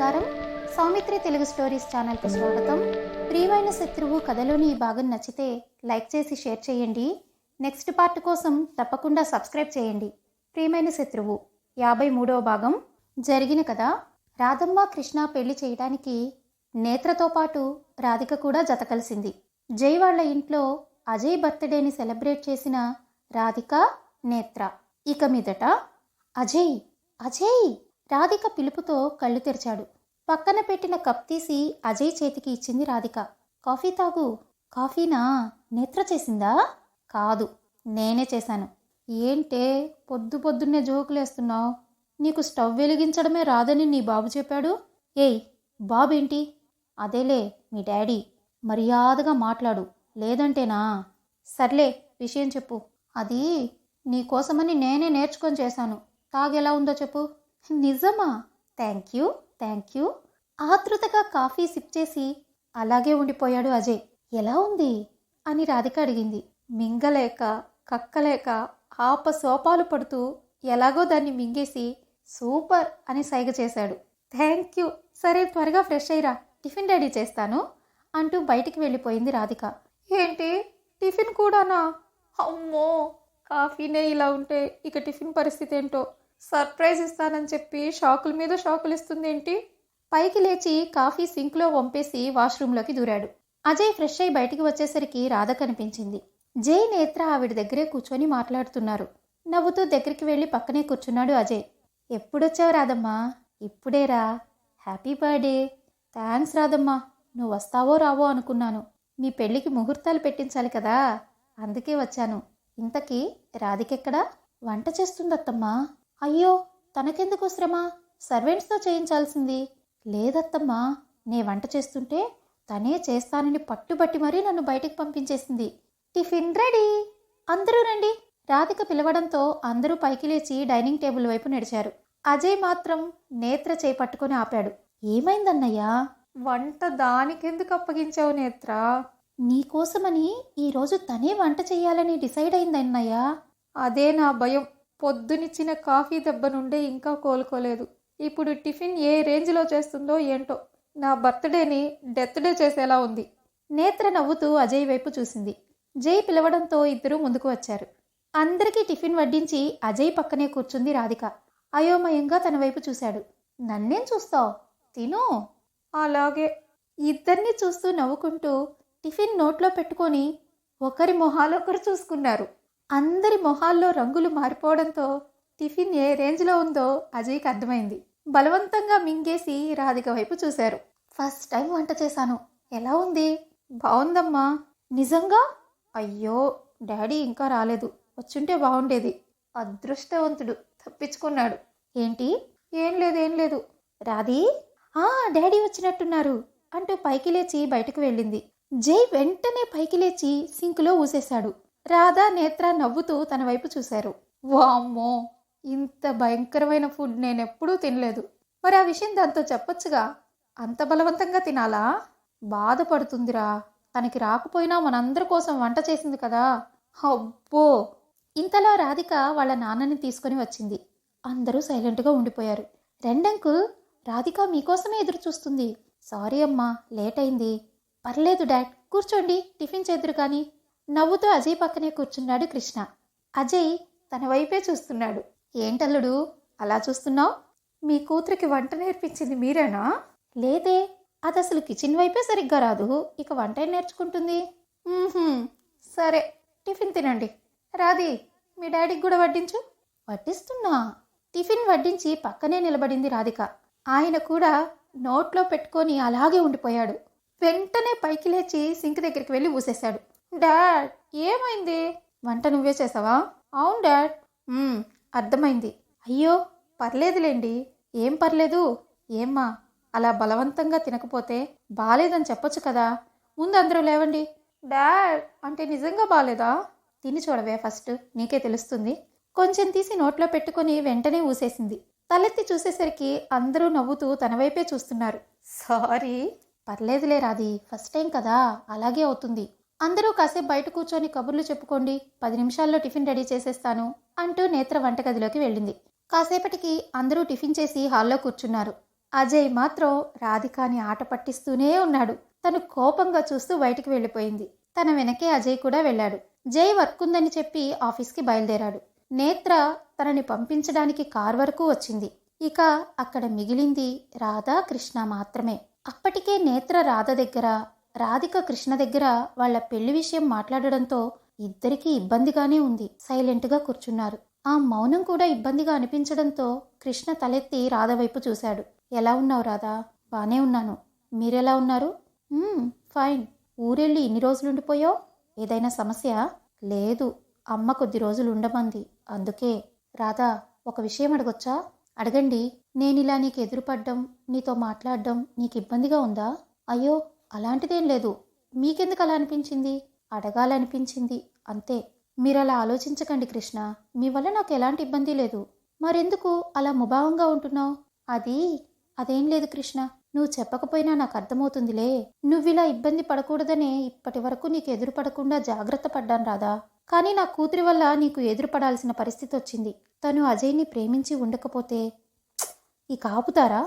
నమస్కారం. సౌమిత్రి తెలుగు స్టోరీస్ ఛానల్కు స్వాగతం. ప్రియమైన శత్రువు కథలోని ఈ భాగం నచ్చితే లైక్ చేసి షేర్ చేయండి. నెక్స్ట్ పార్ట్ కోసం తప్పకుండా సబ్స్క్రైబ్ చేయండి. ప్రియమైన శత్రువు యాభై మూడవ భాగం జరిగిన కథ. రాధమ్మ కృష్ణ పెళ్ళి చేయడానికి నేత్రతో పాటు రాధిక కూడా జత కలిసింది. జై వాళ్ళ ఇంట్లో అజయ్ బర్త్డేని సెలబ్రేట్ చేసిన రాధిక నేత్ర. ఇక మీదట అజయ్ అజయ్! రాధిక పిలుపుతో కళ్ళు తెరిచాడు. పక్కన పెట్టిన కప్ తీసి అజయ్ చేతికి ఇచ్చింది రాధిక. కాఫీ తాగు. కాఫీనా? నేత్ర చేసిందా? కాదు. నేనే చేశాను. ఏంటే పొద్దు పొద్దున్నే జోకులేస్తున్నావు? నీకు స్టవ్ వెలిగించడమే రాదని నీ బాబు చెప్పాడు? ఏయ్ బాబేంటి? అదేలే మీ డాడీ. మర్యాదగా మాట్లాడు. లేదంటేనా? సర్లే విషయం చెప్పు. అది నీకోసమని నేనే నేర్చుకొని చేశాను. తాగెలా ఉందో చెప్పు. నిజమా? Thank you thank you. ఆతృతగా కాఫీ సిప్ చేసి అలాగే ఉండిపోయాడు అజయ్. ఎలా ఉంది? అని రాధిక అడిగింది. మింగలేక కక్కలేక ఆప సోపాలు పడుతూ ఎలాగో దాన్ని మింగేసి సూపర్ అని సైగ చేశాడు. Thank you. సరే త్వరగా ఫ్రెష్ అయ్యిరా. టిఫిన్ రెడీ చేస్తాను అంటూ బయటికి వెళ్ళిపోయింది రాధిక. ఏంటి? టిఫిన్ కూడానా? అమ్మో! కాఫీనే ఇలా ఉంటే ఇక టిఫిన్ పరిస్థితి ఏంటో? సర్ప్రైజ్ ఇస్తానని చెప్పి షాకుల మీద షాకులు ఇస్తుంది ఏంటి? పైకి లేచి కాఫీ సింక్లో వంపేసి వాష్రూమ్లోకి దూరాడు. అజయ్ ఫ్రెష్ అయి బయటికి వచ్చేసరికి రాధ కనిపించింది. జై నేత్ర ఆవిడ దగ్గరే కూర్చొని మాట్లాడుతున్నారు. నవ్వుతూ దగ్గరికి వెళ్ళి పక్కనే కూర్చున్నాడు అజయ్. ఎప్పుడొచ్చావు Radhamma? ఇప్పుడేరా? Happy birthday. Thanks Radhamma. నువ్వు వస్తావో రావో అనుకున్నాను. మీ పెళ్ళికి ముహూర్తాలు పెట్టించాలి కదా. అందుకే వచ్చాను. ఇంతకీ రాధికెక్కడా? వంట చేస్తుందత్తమ్మా. అయ్యో తనకెందుకు శ్రమ? సర్వెంట్స్తో చేయించాల్సింది. లేదత్తమ్మా నే వంట చేస్తుంటే తనే చేస్తానని పట్టుబట్టి మరీ నన్ను బయటికి పంపించేసింది. Tiffin ready! అందరూ రండి! రాధిక పిలవడంతో అందరూ పైకి లేచి డైనింగ్ టేబుల్ వైపు నడిచారు. అజయ్ మాత్రం నేత్ర చేపట్టుకొని ఆపాడు. ఏమైందన్నయ్యా? వంట దానికెందుకు అప్పగించావు నేత్ర? నీకోసమని ఈరోజు తనే వంట చేయాలని డిసైడ్ అయిందన్నయ్యా. అదే నా భయం. పొద్దునిచ్చిన కాఫీ దెబ్బ నుండే ఇంకా కోలుకోలేదు. ఇప్పుడు టిఫిన్ ఏ రేంజ్లో చేస్తుందో ఏంటో నా బర్త్డేని డెత్ డే చేసేలా ఉంది. నేత్ర నవ్వుతూ అజయ్ వైపు చూసింది. జై పిలవడంతో ఇద్దరూ ముందుకు వచ్చారు. అందరికీ టిఫిన్ వడ్డించి అజయ్ పక్కనే కూర్చుంది రాధిక. అయోమయంగా తన వైపు చూశాడు. నన్నేం చూస్తావు? తిను. అలాగే. ఇద్దరిని చూస్తూ నవ్వుకుంటూ టిఫిన్ నోట్లో పెట్టుకొని ఒకరి మొహాలొకరు చూసుకున్నారు. అందరి మొహాల్లో రంగులు మారిపోవడంతో టిఫిన్ ఏ రేంజ్లో ఉందో అజయ్కి అర్థమైంది. బలవంతంగా మింగేసి రాధిక వైపు చూశారు. ఫస్ట్ టైం వంట చేశాను. ఎలా ఉంది? బాగుందమ్మా నిజంగా? అయ్యో డాడీ ఇంకా రాలేదు. వచ్చుంటే బాగుండేది అదృష్టవంతుడు. తప్పించుకున్నాడు. ఏంటి? ఏం లేదు ఏం లేదు. రాధి? ఆ డాడీ వచ్చినట్టున్నారు. అంటూ పైకి లేచి బయటకు వెళ్ళింది. జై వెంటనే పైకి లేచి సింకులో ఊసేశాడు. రాధా నేత్ర నవ్వుతూ తన వైపు చూశారు. వామ్మో ఇంత భయంకరమైన ఫుడ్ నేనెప్పుడూ తినలేదు. మరి ఆ విషయం దాంతో చెప్పొచ్చుగా. అంత బలవంతంగా తినాలా? బాధపడుతుందిరా. తనకి రాకపోయినా మనందరి కోసం వంట చేసింది కదా. అబ్బో! ఇంతలో రాధిక వాళ్ళ నాన్నని తీసుకొని వచ్చింది. అందరూ సైలెంట్గా ఉండిపోయారు. రెండంకుల్ రాధిక మీకోసమే ఎదురు చూస్తుంది సారీ అమ్మా లేట్ అయింది. పర్లేదు డాడ్ కూర్చోండి టిఫిన్ చేద్దరు కానీ. నవ్వుతూ అజయ్ పక్కనే కూర్చున్నాడు కృష్ణ. అజయ్ తన వైపే చూస్తున్నాడు. ఏంటల్లుడు అలా చూస్తున్నావు? మీ కూతురికి వంట నేర్పించింది మీరేనా? లేదే అది అసలు కిచెన్ వైపే సరిగ్గా రాదు. ఇక వంట నేర్చుకుంటుంది? సరే టిఫిన్ తినండి. రాది మీ డాడీకి కూడా వడ్డించు. వడ్డిస్తున్నా? టిఫిన్ వడ్డించి పక్కనే నిలబడింది రాధిక. ఆయన కూడా నోట్లో పెట్టుకొని అలాగే ఉండిపోయాడు. వెంటనే పైకి లేచి సింక్ దగ్గరికి వెళ్ళి ఊసేశాడు. డాడ్ ఏమైంది? వంట నువ్వే చేసావా? అవును డాడ్. అర్థమైంది. అయ్యో పర్లేదులేండి. ఏం పర్లేదు. ఏమ్మా అలా బలవంతంగా తినకపోతే బాలేదని చెప్పొచ్చు కదా. ముందు అందరూ లేవండి. డాడ్ అంటే నిజంగా బాలేదా? తిని చూడవే ఫస్ట్. నీకే తెలుస్తుంది. కొంచెం తీసి నోట్లో పెట్టుకొని వెంటనే ఊసేసింది. తలెత్తి చూసేసరికి అందరూ నవ్వుతూ తన వైపే చూస్తున్నారు. సారీ. పర్లేదులే రాది ఫస్ట్ టైం కదా. అలాగే అవుతుంది. అందరూ కాసేపు బయట కూర్చొని కబుర్లు చెప్పుకోండి. పది నిమిషాల్లో టిఫిన్ రెడీ చేసేస్తాను అంటూ నేత్ర వంటగదిలోకి వెళ్ళింది. కాసేపటికి అందరూ టిఫిన్ చేసి హాల్లో కూర్చున్నారు. అజయ్ మాత్రం రాధికాని ఆట పట్టిస్తూనే ఉన్నాడు. తను కోపంగా చూస్తూ బయటికి వెళ్ళిపోయింది. తన వెనకే అజయ్ కూడా వెళ్ళాడు. జై వర్క్ ఉందని చెప్పి ఆఫీస్కి బయలుదేరాడు. నేత్ర తనని పంపించడానికి కార్ వరకు వచ్చింది. ఇక అక్కడ మిగిలింది రాధా కృష్ణ మాత్రమే. అప్పటికే నేత్ర రాధ దగ్గర రాధిక కృష్ణ దగ్గర వాళ్ళ పెళ్ళి విషయం మాట్లాడడంతో ఇద్దరికీ ఇబ్బందిగానే ఉంది. సైలెంట్గా కూర్చున్నారు. ఆ మౌనం కూడా ఇబ్బందిగా అనిపించడంతో కృష్ణ తలెత్తి రాధ వైపు చూశాడు. ఎలా ఉన్నావు రాధా? బానే ఉన్నాను. మీరెలా ఉన్నారు? ఫైన్. ఊరెళ్ళి ఇన్ని రోజులు ఉండిపోయావు ఏదైనా సమస్య? లేదు. అమ్మ కొద్ది రోజులు ఉండమంది అందుకే. రాధా ఒక విషయం అడగొచ్చా? అడగండి. నేనిలా నీకు ఎదురుపడ్డం నీతో మాట్లాడడం నీకు ఇబ్బందిగా ఉందా? అయ్యో అలాంటిదేం లేదు. మీకెందుకు అలా అనిపించింది? అడగాలనిపించింది. అంతే. మీరు అలా ఆలోచించకండి కృష్ణ. మీ వల్ల నాకు ఎలాంటి ఇబ్బంది లేదు. మరెందుకు? అలా ముభావంగా ఉంటున్నావు? అది అదేం లేదు కృష్ణ. నువ్వు చెప్పకపోయినా నాకు అర్థమవుతుందిలే. నువ్విలా ఇబ్బంది పడకూడదనే ఇప్పటి వరకు నీకు ఎదురు పడకుండా జాగ్రత్త పడ్డాను రాదా కానీ నా కూతురి వల్ల నీకు ఎదురుపడాల్సిన పరిస్థితి వచ్చింది తను అజయ్ని ప్రేమించి ఉండకపోతే ఇక ఆపుతారా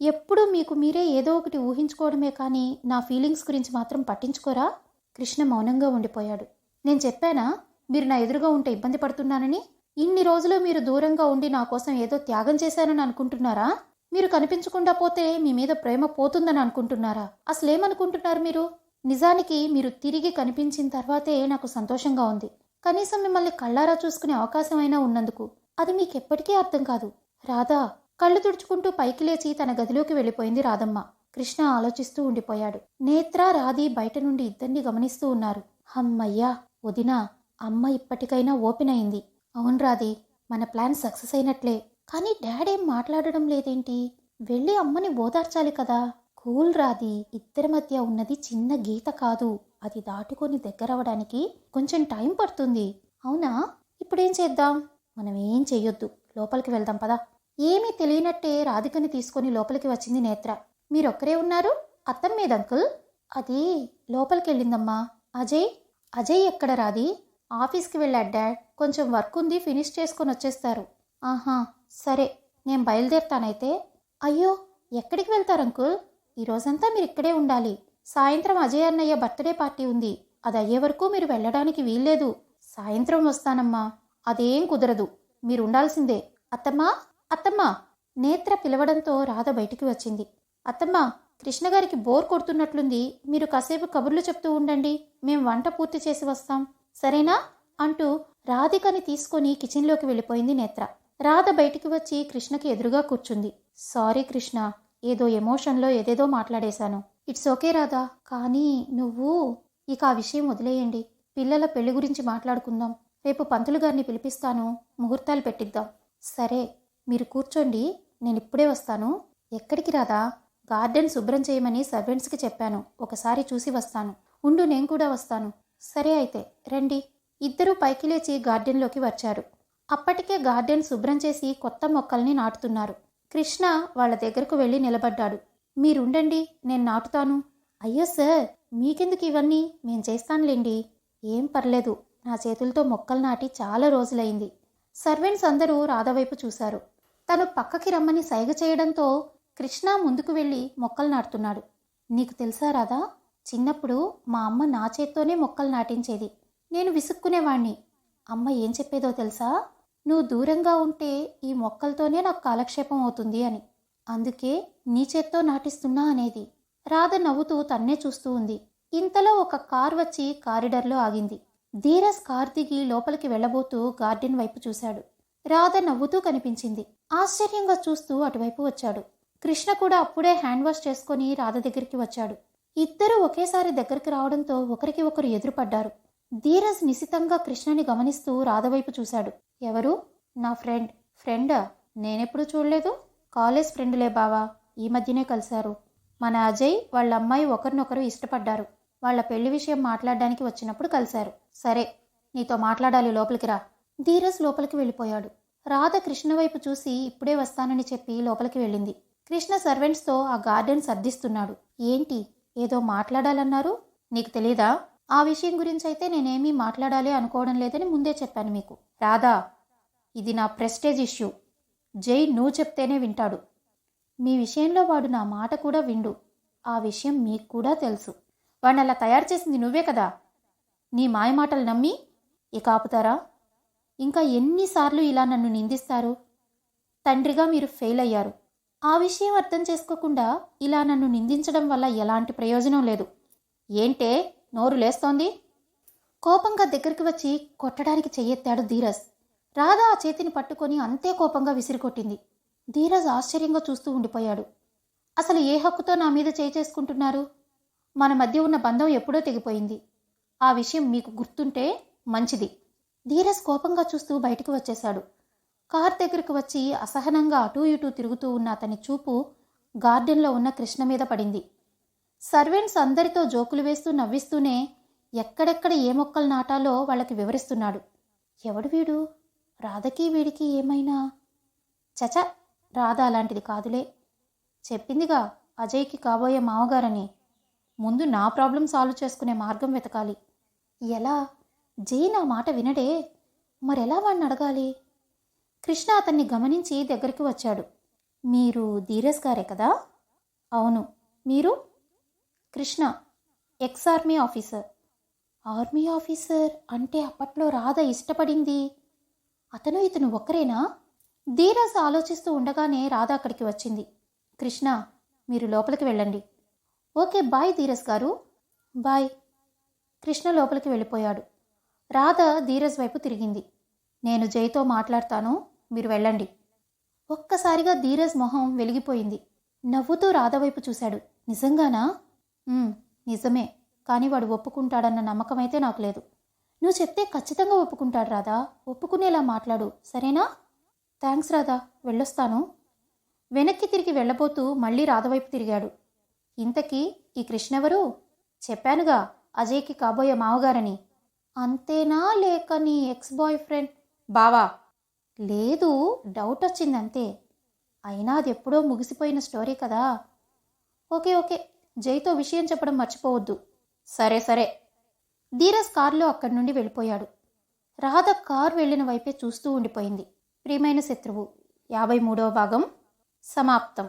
ఎప్పుడూ మీకు మీరే ఏదో ఒకటి ఊహించుకోవడమే కానీ నా ఫీలింగ్స్ గురించి మాత్రం పట్టించుకోరా? కృష్ణ మౌనంగా ఉండిపోయాడు. నేను చెప్పానా? మీరు నా ఎదురుగా ఉంటే ఇబ్బంది పడుతున్నానని? ఇన్ని రోజులు మీరు దూరంగా ఉండి నా కోసం ఏదో త్యాగం చేశానని అనుకుంటున్నారా? మీరు కనిపించకుండా పోతే మీ మీద ప్రేమ పోతుందని అనుకుంటున్నారా? అసలేమనుకుంటున్నారు మీరు? నిజానికి మీరు తిరిగి కనిపించిన తర్వాతే నాకు సంతోషంగా ఉంది. కనీసం మిమ్మల్ని కళ్ళారా చూసుకునే అవకాశం అయినా ఉన్నందుకు. అది మీకెప్పటికీ అర్థం కాదు. రాధా కళ్ళు తుడుచుకుంటూ పైకి లేచి తన గదిలోకి వెళ్ళిపోయింది రాధమ్మ. కృష్ణ ఆలోచిస్తూ ఉండిపోయాడు. నేత్ర రాధి బయట నుండి ఇద్దరిని గమనిస్తూ ఉన్నారు. హమ్మయ్యా వదినా అమ్మ ఇప్పటికైనా ఓపెన్ అయింది. అవును రాధి మన ప్లాన్ సక్సెస్ అయినట్లే. కానీ డాడీ ఏం మాట్లాడడం లేదేంటి? వెళ్ళి అమ్మని ఓదార్చాలి కదా. కూల్ రాది ఇద్దరి మధ్య ఉన్నది చిన్న గీత కాదు. అది దాటుకొని దగ్గరవడానికి కొంచెం టైం పడుతుంది. అవునా? ఇప్పుడేం చేద్దాం? మనం ఏం చెయ్యొద్దు. లోపలికి వెళ్దాం పదా. ఏమీ తెలియనట్టే రాధికని తీసుకొని లోపలికి వచ్చింది నేత్ర. మీరొక్కరే ఉన్నారు? అత్తం మీద అంకుల్. అది లోపలికి వెళ్ళిందమ్మా అజయ్? అజయ్ ఎక్కడ రాది ఆఫీస్కి వెళ్ళాడు డాడ్. కొంచెం వర్క్ ఉంది ఫినిష్ చేసుకొని వచ్చేస్తారు. ఆహా సరే నేను బయలుదేరుతానైతే. అయ్యో ఎక్కడికి వెళ్తారు అంకుల్? ఈ రోజంతా మీరు ఇక్కడే ఉండాలి. సాయంత్రం అజయ్ అన్నయ్య బర్త్డే పార్టీ ఉంది. అది అయ్యే వరకు మీరు వెళ్ళడానికి వీల్లేదు. సాయంత్రం వస్తానమ్మా. అదేం కుదరదు. మీరు ఉండాల్సిందే అత్తమ్మా? అత్తమ్మ నేత్ర పిలవడంతో రాధ బయటికి వచ్చింది. అత్తమ్మ కృష్ణగారికి బోర్ కొడుతున్నట్లుంది. మీరు కాసేపు కబుర్లు చెప్తూ ఉండండి. మేం వంట పూర్తి చేసి వస్తాం. సరేనా? అంటూ రాధికని తీసుకొని కిచెన్లోకి వెళ్ళిపోయింది నేత్ర. రాధ బయటికి వచ్చి కృష్ణకి ఎదురుగా కూర్చుంది. సారీ కృష్ణ ఏదో ఎమోషన్లో ఏదేదో మాట్లాడేశాను. ఇట్స్ ఓకే రాధా కానీ నువ్వు ఇక ఆ విషయం వదిలేయండి. పిల్లల పెళ్ళి గురించి మాట్లాడుకుందాం. రేపు పంతులు గారిని పిలిపిస్తాను. ముహూర్తాలు పెట్టిద్దాం. సరే. మీరు కూర్చోండి నేను ఇప్పుడే వస్తాను. ఎక్కడికి రాదా గార్డెన్ శుభ్రం చేయమని సర్వెంట్స్కి చెప్పాను. ఒకసారి చూసి వస్తాను. ఉండు నేను కూడా వస్తాను. సరే అయితే రండి. ఇద్దరూ పైకి లేచి గార్డెన్లోకి వచ్చారు. అప్పటికే గార్డెన్ శుభ్రం చేసి కొత్త మొక్కల్ని నాటుతున్నారు. కృష్ణ వాళ్ళ దగ్గరకు వెళ్ళి నిలబడ్డాడు. మీరుండండి నేను నాటుతాను. అయ్యో సార్ మీకెందుకు ఇవన్నీ? నేను చేస్తానులేండి. ఏం పర్లేదు నా చేతులతో మొక్కలు నాటి చాలా రోజులైంది. సర్వెంట్స్ అందరూ రాధవైపు చూశారు. తను పక్కకి రమ్మని సైగ చేయడంతో కృష్ణ ముందుకు వెళ్ళి మొక్కలు నాటుతున్నాడు. నీకు తెలుసా రాధా? చిన్నప్పుడు మా అమ్మ నా చేత్తోనే మొక్కలు నాటించేది. నేను విసుక్కునేవాణ్ణి. అమ్మ ఏం చెప్పేదో తెలుసా? నువ్వు దూరంగా ఉంటే ఈ మొక్కలతోనే నాకు కాలక్షేపం అవుతుంది అని. అందుకే నీ చేత్తో నాటిస్తున్నా అనేది. రాధ నవ్వుతూ తన్నే చూస్తూ ఉంది. ఇంతలో ఒక కార్ వచ్చి కారిడర్లో ఆగింది. ధీరస్ కార్ దిగి లోపలికి వెళ్ళబోతూ గార్డెన్ వైపు చూశాడు. రాధ నవ్వుతూ కనిపించింది. ఆశ్చర్యంగా చూస్తూ అటువైపు వచ్చాడు. కృష్ణ కూడా అప్పుడే హ్యాండ్ వాష్ చేసుకొని రాధ దగ్గరికి వచ్చాడు. ఇద్దరూ ఒకేసారి దగ్గరికి రావడంతో ఒకరికి ఒకరు ఎదురుపడ్డారు. ధీరజ్ నిశితంగా కృష్ణని గమనిస్తూ రాధవైపు చూశాడు. ఎవరు? నా ఫ్రెండ్. ఫ్రెండా? నేనెప్పుడు చూడలేదు. కాలేజ్ ఫ్రెండ్లే బావా. ఈ మధ్యనే కలిశారు. మన అజయ్ వాళ్ళ అమ్మాయి ఒకరినొకరు ఇష్టపడ్డారు. వాళ్ళ పెళ్ళి విషయం మాట్లాడడానికి వచ్చినప్పుడు కలిశారు. సరే నీతో మాట్లాడాలి లోపలికి రా. ధీరజ్ లోపలికి వెళ్ళిపోయాడు. రాధ కృష్ణ వైపు చూసి ఇప్పుడే వస్తానని చెప్పి లోపలికి వెళ్ళింది. కృష్ణ సర్వెంట్స్తో ఆ గార్డెన్ సర్దిస్తున్నాడు. ఏంటి? ఏదో మాట్లాడాలన్నారు? నీకు తెలీదా? ఆ విషయం గురించి అయితే నేనేమీ మాట్లాడాలి అనుకోవడం లేదని ముందే చెప్పాను మీకు. రాధా ఇది నా ప్రెస్టేజ్ ఇష్యూ. జై నువ్వు చెప్తేనే వింటాడు. మీ విషయంలో వాడు నా మాట కూడా విండు. ఆ విషయం మీకు కూడా తెలుసు. వాడిని అలా తయారు చేసింది నువ్వే కదా? నీ మాయమాటలు నమ్మి? ఇక ఆపుతారా? ఇంకా ఎన్నిసార్లు ఇలా నన్ను నిందిస్తారు? తండ్రిగా మీరు ఫెయిల్ అయ్యారు. ఆ విషయం అర్థం చేసుకోకుండా ఇలా నన్ను నిందించడం వల్ల ఎలాంటి ప్రయోజనం లేదు. ఏంటే? నోరు లేస్తోంది? కోపంగా దగ్గరికి వచ్చి కొట్టడానికి చెయ్యెత్తాడు ధీరజ్. రాధ ఆ చేతిని పట్టుకొని అంతే కోపంగా విసిరికొట్టింది. ధీరజ్ ఆశ్చర్యంగా చూస్తూ ఉండిపోయాడు. అసలు ఏ హక్కుతో నా మీద చేయి చేసుకుంటున్నారు? మన మధ్య ఉన్న బంధం ఎప్పుడో తెగిపోయింది. ఆ విషయం మీకు గుర్తుంటే మంచిది. ధీరస్ కోపంగా చూస్తూ బయటికి వచ్చేశాడు. కార్ దగ్గరకు వచ్చి అసహనంగా అటూ ఇటూ తిరుగుతూ ఉన్న అతని చూపు గార్డెన్లో ఉన్న కృష్ణ మీద పడింది. సర్వెంట్స్ అందరితో జోకులు వేస్తూ నవ్విస్తూనే ఎక్కడెక్కడ ఏ మొక్కలు నాటాలో వాళ్ళకి వివరిస్తున్నాడు. ఎవడు వీడు? రాధకి వీడికి ఏమైనా? చచ రాధ అలాంటిది కాదులే. చెప్పిందిగా అజయ్కి కాబోయే మామగారని. ముందు నా ప్రాబ్లం సాల్వ్ చేసుకునే మార్గం వెతకాలి. ఎలా? జీ నా మాట వినడే మరెలా వాడిని అడగాలి కృష్ణ అతన్ని గమనించి దగ్గరికి వచ్చాడు. మీరు ధీరజ్ గారే కదా? అవును. మీరు? Krishna. Ex army officer. Army officer అంటే అప్పట్లో రాధ ఇష్టపడింది. అతను ఇతను ఒక్కరేనా? ధీరజ్ ఆలోచిస్తూ ఉండగానే రాధ అక్కడికి వచ్చింది. కృష్ణ మీరు లోపలికి వెళ్ళండి. ఓకే బాయ్ ధీరజ్ గారు. బాయ్. కృష్ణ లోపలికి వెళ్ళిపోయాడు. రాధ ధీరజ్ వైపు తిరిగింది. నేను జైతో మాట్లాడతాను మీరు వెళ్ళండి. ఒక్కసారిగా ధీరజ్ మొహం వెలిగిపోయింది. నవ్వుతూ రాధ వైపు చూశాడు. నిజంగానా? నిజమే. కానీ వాడు ఒప్పుకుంటాడన్న నమ్మకం అయితే నాకు లేదు. నువ్వు చెప్తే ఖచ్చితంగా ఒప్పుకుంటాడు రాధా. ఒప్పుకునేలా మాట్లాడు. సరేనా? థ్యాంక్స్ రాధా. వెళ్ళొస్తాను. వెనక్కి తిరిగి వెళ్ళబోతూ మళ్ళీ రాధ వైపు తిరిగాడు. ఇంతకీ ఈ కృష్ణెవరు? చెప్పానుగా అజయ్కి కాబోయే మావగారని అంతేనా లేక నీ ఎక్స్ బాయ్ ఫ్రెండ్ బావా లేదు డౌట్ వచ్చింది అంతే అయినా అది ఎప్పుడో ముగిసిపోయిన స్టోరీ కదా. ఓకే ఓకే జైతో విషయం చెప్పడం మర్చిపోవద్దు. సరే సరే. ధీరస్ కారులో అక్కడి నుండి వెళ్ళిపోయాడు. రాధ కారు వెళ్ళిన వైపే చూస్తూ ఉండిపోయింది. ప్రియమైన శత్రువు యాభై మూడవ భాగం సమాప్తం.